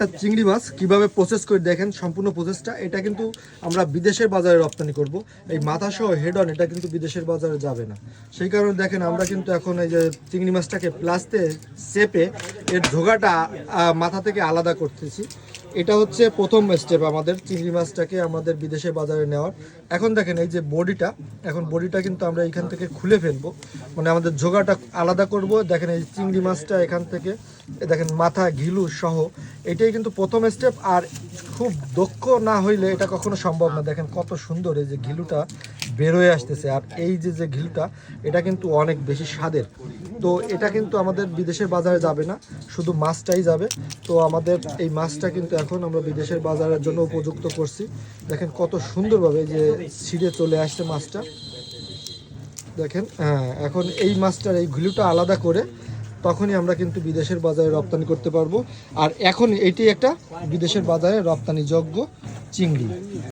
একটা চিংড়ি মাছ কীভাবে প্রসেস করে দেখেন, সম্পূর্ণ প্রসেসটা এটা কিন্তু আমরা বিদেশের বাজারে রপ্তানি করব। এই মাথা সহ হেড অন এটা কিন্তু বিদেশের বাজারে যাবে না। সেই কারণে দেখেন, আমরা কিন্তু এখন এই যে চিংড়ি মাছটাকে প্লাস্তে চেপে এর ঢোকাটা মাথা থেকে আলাদা করতেছি। এটা হচ্ছে প্রথম স্টেপ আমাদের, চিংড়ি মাছটাকে আমাদের বিদেশে বাজারে নেওয়ার। এখন দেখেন এই যে বডিটা, এখন বডিটা কিন্তু আমরা এখান থেকে খুলে ফেলব। মানে আমাদের ঝোগাটা আলাদা করব। দেখেন এই চিংড়ি মাছটা এখান থেকে দেখেন মাথা, ঘিলু সহ। এটাই কিন্তু প্রথম স্টেপ আর খুব দক্ষ না হইলে এটা কখনো সম্ভব না। দেখেন কত সুন্দর এই যে ঘিলুটা বের হয়ে আসতেছে। আর এই যে যে ঘিলুটা, এটা কিন্তু অনেক বেশি স্বাদের। তো এটা কিন্তু আমাদের বিদেশের বাজারে যাবে না, শুধু মাছটাই যাবে। তো আমাদের এই মাছটা কিন্তু এখন আমরা বিদেশের বাজারের জন্য উপযুক্ত করছি। দেখেন কত সুন্দরভাবে যে ছিঁড়ে চলে আসছে মাছটা। দেখেন হ্যাঁ এখন এই মাছটার এই ঘিলুটা আলাদা করে তখনই আমরা কিন্তু বিদেশের বাজারে রপ্তানি করতে পারব। আর এখন এটি একটা বিদেশের বাজারে রপ্তানিযোগ্য চিংড়ি।